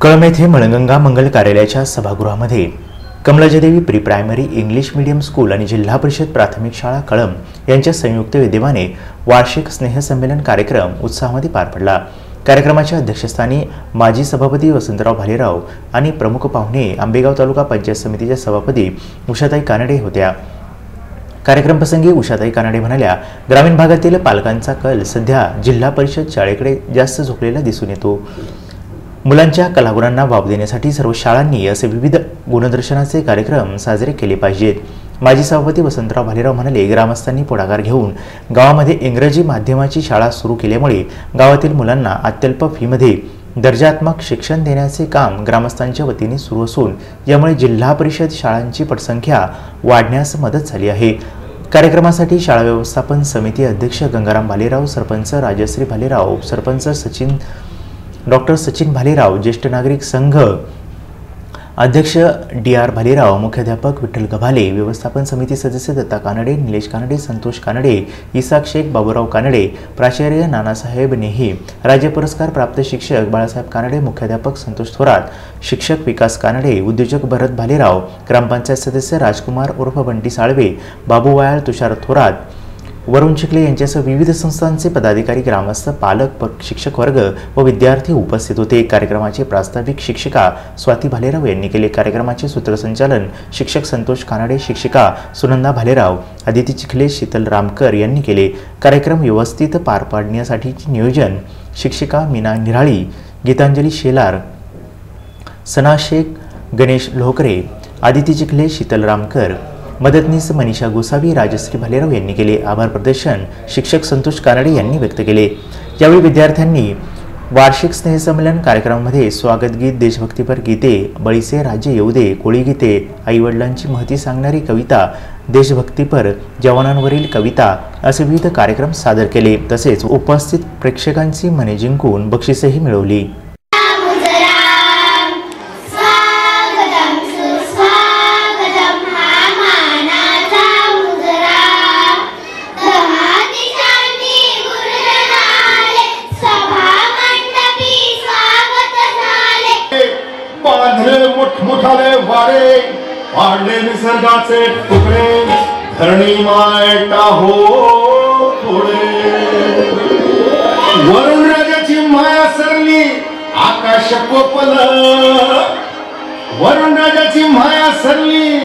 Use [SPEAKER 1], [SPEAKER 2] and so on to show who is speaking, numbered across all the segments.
[SPEAKER 1] कळम येथे मळगंगा मंगल कार्यालयाच्या सभागृहामध्ये Kamlajdevi pre primary English medium school आणि जिल्हा परिषद प्राथमिक शाळा कळम यांच्या संयुक्त विद्यमाने वार्षिक स्नेहसंमेलन कार्यक्रम उत्साहामध्ये पार पडला. कार्यक्रमाच्या अध्यक्षस्थानी माजी सभापती वसंतराव भालेराव आणि प्रमुख पाहुणे आंबेगाव तालुका पंचायत समितीच्या सभापती उषाताई कानडे होत्या. कार्यक्रमप्रसंगी उषाताई कानडे म्हणाल्या ग्रामीण भागातील पालकांचा कल सध्या जिल्हा परिषद शाळेकडे जास्त झोपलेला दिसून येतो. मुलांच्या कलागुणांना वाव देण्यासाठी सर्व शाळांनी असे विविध गुणदर्शनाचे कार्यक्रम साजरे केले पाहिजेत. माजी सभापती वसंतराव भालेराव म्हणाले ग्रामस्थांनी पुढाकार घेऊन गावामध्ये इंग्रजी माध्यमाची शाळा सुरू केल्यामुळे गावातील मुलांना अत्यल्प फीमध्ये दर्जात्मक शिक्षण देण्याचे काम ग्रामस्थांच्या वतीने सुरू असून यामुळे जिल्हा परिषद शाळांची पटसंख्या वाढण्यास मदत झाली आहे. कार्यक्रमासाठी शाळा व्यवस्थापन समिती अध्यक्ष गंगाराम भालेराव सरपंच राजश्री भालेराव सरपंच सचिन डॉक्टर सचिन भालेराव ज्येष्ठ नागरिक संघ अध्यक्ष डी आर भालेराव मुख्याध्यापक विठ्ठल गभाले व्यवस्थापन समिती सदस्य दत्ता कानडे निलेश कानडे संतोष कानडे इसाक शेख बाबूराव कानडे प्राचार्य नानासाहेब नेही राज्य पुरस्कार प्राप्त शिक्षक बाळासाहेब कानडे मुख्याध्यापक संतोष थोरात शिक्षक विकास कानडे उद्योजक भरत भालेराव ग्रामपंचायत सदस्य राजकुमार उर्फ बंटी साळवे बाबू वायाळ तुषार थोरात वरुण चिखले यांच्यासह विविध संस्थांचे पदाधिकारी ग्रामस्थ पालक प- शिक्षक वर्ग व विद्यार्थी उपस्थित होते. कार्यक्रमाचे प्रास्ताविक शिक्षिका स्वाती भालेराव यांनी केले. कार्यक्रमाचे सूत्रसंचालन शिक्षक संतोष कानडे शिक्षिका सुनंदा भालेराव अदिती चिखले शीतल रामकर यांनी केले. कार्यक्रम व्यवस्थित पार पाडण्यासाठीचे नियोजन शिक्षिका मीना निराळी गीतांजली शेलार सना शेख गणेश लोहकरे आदिती चिखले शीतल रामकर मदतनीस मनीषा गोसावी राजश्री भालेराव यांनी केले आभार प्रदर्शन. शिक्षक संतोष कानडे यांनी व्यक्त केले. यावेळी विद्यार्थ्यांनी वार्षिक स्नेहसंमेलन कार्यक्रमामध्ये स्वागतगीत देशभक्तीपर गीते बळीचे राज्य येऊ दे कोळी गीते आईवडिलांची महती सांगणारी कविता देशभक्तीपर जवानांवरील कविता असे विविध कार्यक्रम सादर केले. तसेच उपस्थित प्रेक्षकांची मने जिंकून बक्षिसेही मिळवली.
[SPEAKER 2] बांधले मोठमोठाले वारे पाडले निसर्गाचे तुकडे धरणी माय टाहो थोडे. वरुण राजाची माया सरली आकाश कोपल. वरुण राजाची माया सरली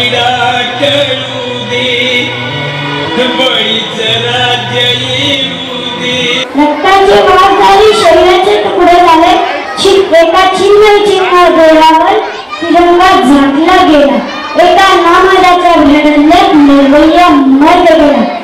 [SPEAKER 3] आईला खेळू दे बळीच राज्य
[SPEAKER 4] झाली शरीराचे तुकडे झाले. एका चिन्ह चिन्ह डोळ्यावर तिरंगा झाकला गेला. एका नामदाच्या भ्रडल्यात निर्भय मर गेला